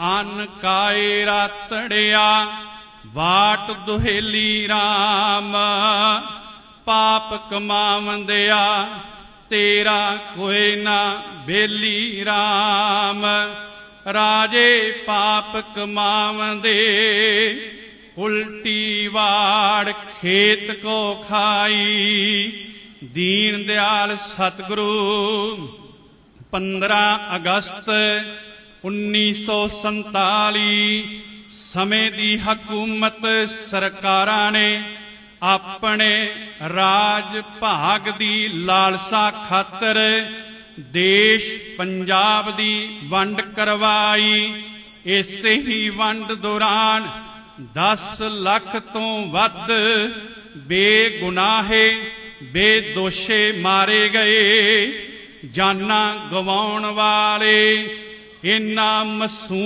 ਅਨ ਕਾਏ ਰਾਤੜਿਆ, ਵਾਟ ਦੁਹੇਲੀ RAM ਪਾਪ ਕਮਾਵੰਦਿਆ, ਤੇਰਾ ਕੋਈ ਨਾ ਬੇਲੀ RAM ਰਾਜੇ ਪਾਪ ਕਮਾਵੰਦੇ, ਉਲਟੀ ਵਾੜ ਖੇਤ ਕੋ ਖਾਈ। ਦੀਨ ਦਿਆਲ ਸਤਿਗੁਰੂ 15 ਅਗਸਤ 1947 ਸਮੇਂ ਦੀ ਹਕੂਮਤ ਸਰਕਾਰਾਂ ਨੇ ਆਪਣੇ ਰਾਜ ਭਾਗ ਦੀ ਲਾਲਸਾ ਖਾਤਰ ਦੇਸ਼ ਪੰਜਾਬ ਦੀ ਵੰਡ ਕਰਵਾਈ। ਇਸੇ ਹੀ ਵੰਡ ਦੌਰਾਨ 10 ਲੱਖ ਤੋਂ ਵੱਧ ਬੇਗੁਨਾਹੇ, ਬੇਦੋਸ਼ੇ ਮਾਰੇ ਗਏ। ਜਾਨਾਂ ਗਵਾਉਣ ਵਾਲੇ ਇਨ੍ਹਾਂ ਮਾਸੂਮ